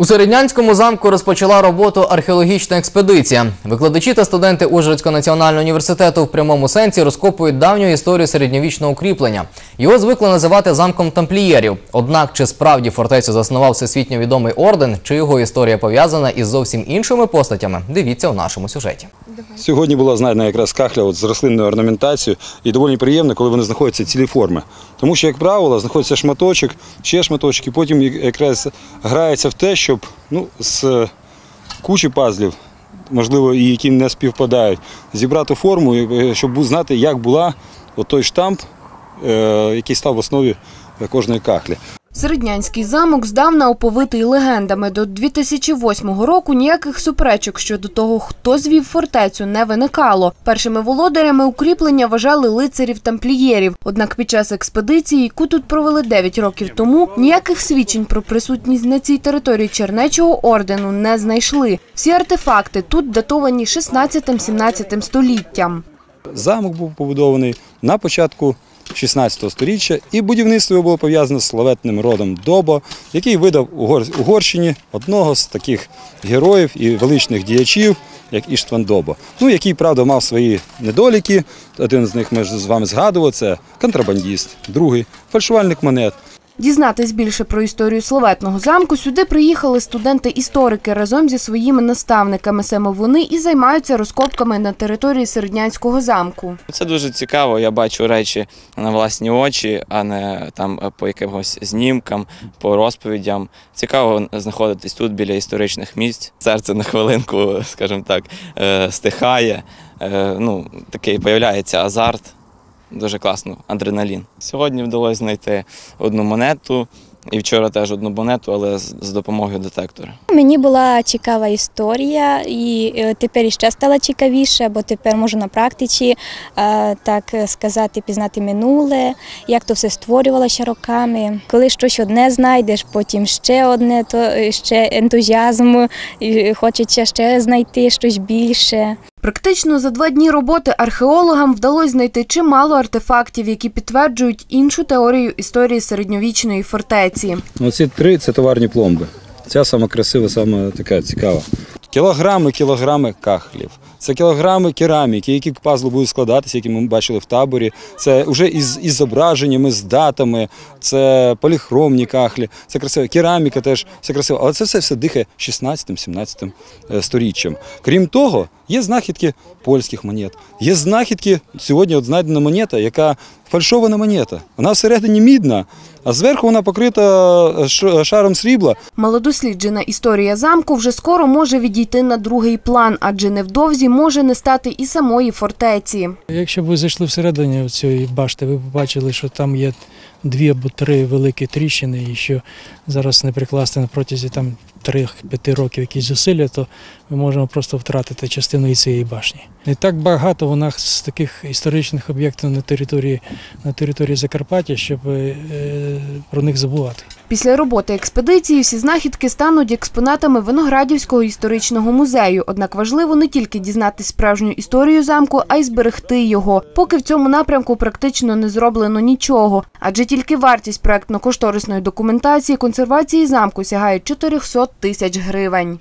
У Середнянському замку розпочала роботу археологічна експедиція. Викладачі та студенти Ужгородського національного університету в прямому сенсі розкопують давню історію середньовічного укріплення. Його звикли називати замком тамплієрів. Однак, чи справді фортецю заснував всесвітньо відомий орден, чи його історія пов'язана із зовсім іншими постатями, дивіться у нашому сюжеті. Сьогодні була знайдена якраз кахля от з рослинною орнаментацією, і доволі приємно, коли вони знаходяться цілі форми. Тому що, як правило, знаходиться шматочок, ще шматочок, і потім якраз грається в те, щоб ну, з кучі пазлів, можливо, і які не співпадають, зібрати форму, щоб знати, як була от той штамп, е, який став в основі кожної кахлі. Середнянський замок здавна оповитий легендами. До 2008 року ніяких суперечок щодо того, хто звів фортецю, не виникало. Першими володарями укріплення вважали лицарів тамплієрів. Однак під час експедиції, яку тут провели 9 років тому, ніяких свідчень про присутність на цій території Чернечого ордену не знайшли. Всі артефакти тут датовані 16-17 століттям. Замок був побудований на початку 16 століття, і будівництво його було пов'язане з славетним родом Добо, який видав Угор- Угорщині одного з таких героїв і величних діячів, як Іштван Добо. Ну, який, правда, мав свої недоліки. Один з них ми ж з вами згадували, це контрабандіст, другий фальшувальник монет. Дізнатись більше про історію славетного замку сюди приїхали студенти-історики разом зі своїми наставниками. Саме вони і займаються розкопками на території Середнянського замку. Це дуже цікаво. Я бачу речі на власні очі, а не там по якимось знімкам, по розповідям. Цікаво знаходитись тут біля історичних місць. Серце на хвилинку, скажімо так, е, стихає. Е, Ну, такий появляється азарт. Дуже класно, адреналін. Сьогодні вдалося знайти одну монету, і вчора теж одну монету, але з допомогою детектора. Мені була цікава історія, і е, тепер іще стала цікавіше, бо тепер можу на практиці е, так сказати, пізнати минуле, як то все створювалося роками. Коли щось одне знайдеш, потім ще одне, то е, ще ентузіазм, і хочеться ще знайти щось більше. Практично за два дні роботи археологам вдалося знайти чимало артефактів, які підтверджують іншу теорію історії середньовічної фортеці. Оці три це товарні пломби. Ця сама красива, сама така цікава. Кілограми, кілограми кахлів. Це кілограми кераміки, які пазли будуть складатися, які ми бачили в таборі. Це вже із, із зображеннями, з датами, це поліхромні кахлі, це красиво. Кераміка теж все красиво. Але це все, все дихає 16-17 е, сторіччям. Крім того, є знахідки польських монет. Є знахідки, сьогодні от знайдена монета, яка фальшована монета. Вона всередині мідна, а зверху вона покрита е, ш- шаром срібла. Малодосліджена історія замку вже скоро може відійти на другий план, адже невдовзі може не стати і самої фортеці. Якщо ви зайшли всередині цієї башти, ви побачили, що там є дві або три великі тріщини, і що зараз не прикласти на протязі там 3-5 років якісь зусилля, то ми можемо просто втратити частину і цієї башні. Не так багато у нас таких історичних об'єктів на території, на території Закарпаття, щоб е, про них забувати. Після роботи експедиції всі знахідки стануть експонатами Виноградівського історичного музею. Однак важливо не тільки дізнатись справжню історію замку, а й зберегти його. Поки в цьому напрямку практично не зроблено нічого, адже тільки вартість проектно-кошторисної документації консервації замку сягає 400 тисяч гривень.